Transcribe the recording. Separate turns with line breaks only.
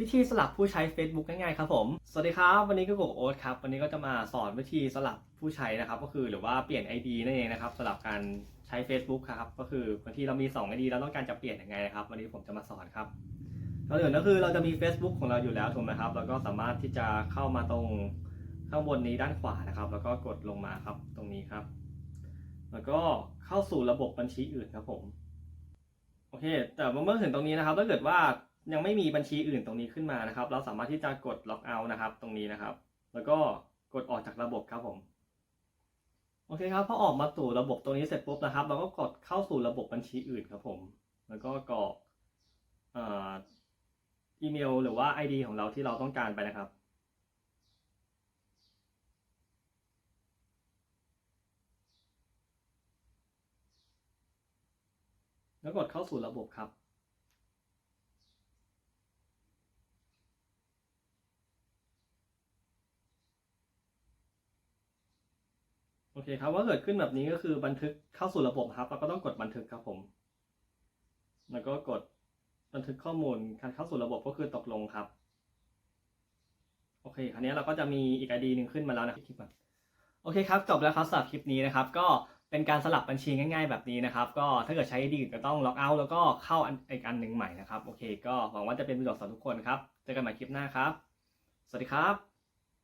วิธีสลับผู้ใช้ Facebook ง่ายๆครับผม สวัสดีครับ วันนี้ก็โกโอ๊ตครับ วันนี้ก็จะมาสอนวิธีสลับผู้ใช้นะครับ ก็คือหรือว่าเปลี่ยน ID นั่นเองนะครับสลับการใช้ Facebook ครับ ก็คือบางทีเรามี 2 ID เราต้องการจะเปลี่ยนยังไงนะครับ วันนี้ผมจะมาสอนครับก่อนอื่นก็คือเราจะมี Facebook ของเราอยู่แล้วถูกไหมครับ แล้วก็สามารถที่จะเข้ามาตรงข้างบนนี้ด้านขวานะครับ แล้วก็กดลงมาครับตรงนี้ครับ แล้วก็เข้าสู่ระบบบัญชีอื่นครับผม โอเค แต่เมื่อถึงตรงนี้นะครับ ถ้าเกิดว่า ยังไม่มีบัญชีอื่นตรงนี้ขึ้นมานะครับ เราสามารถที่จะกดล็อกเอาท์นะครับ ตรงนี้นะครับ แล้วก็กดออกจากระบบครับผมโอเคครับพอออกมาสู่ระบบตรงนี้เสร็จปุ๊บนะครับ เราก็กดเข้าสู่ระบบบัญชีอื่นครับผม แล้วก็กรอกอีเมลหรือว่า ID ของเราที่เราต้องการไปนะครับแล้วกดเข้าสู่ระบบครับ โอเคครับว่าเกิดขึ้นแบบนี้ก็คือบันทึกเข้าสู่ระบบครับเราก็ต้องกดบันทึกครับผม แล้วก็กดบันทึกข้อมูลการเข้าสู่ระบบก็คือตกลงครับ โอเค คราวนี้เราก็จะมีอีก ID หนึ่งขึ้นมาแล้วนะคลิปก่อนโอเคครับจบแล้วครับสำหรับคลิปนี้นะครับ ก็เป็นการสลับบัญชีง่ายๆ แบบนี้นะครับ ก็ถ้าเกิดใช้ ID อื่นก็ต้องล็อกเอาท์แล้วก็เข้าอีกอันหนึ่งใหม่นะครับโอเค ก็หวังว่าจะเป็นประโยชน์สำหรับทุกคนครับเจอกันใหม่คลิปหน้าครับ สวัสดีครับ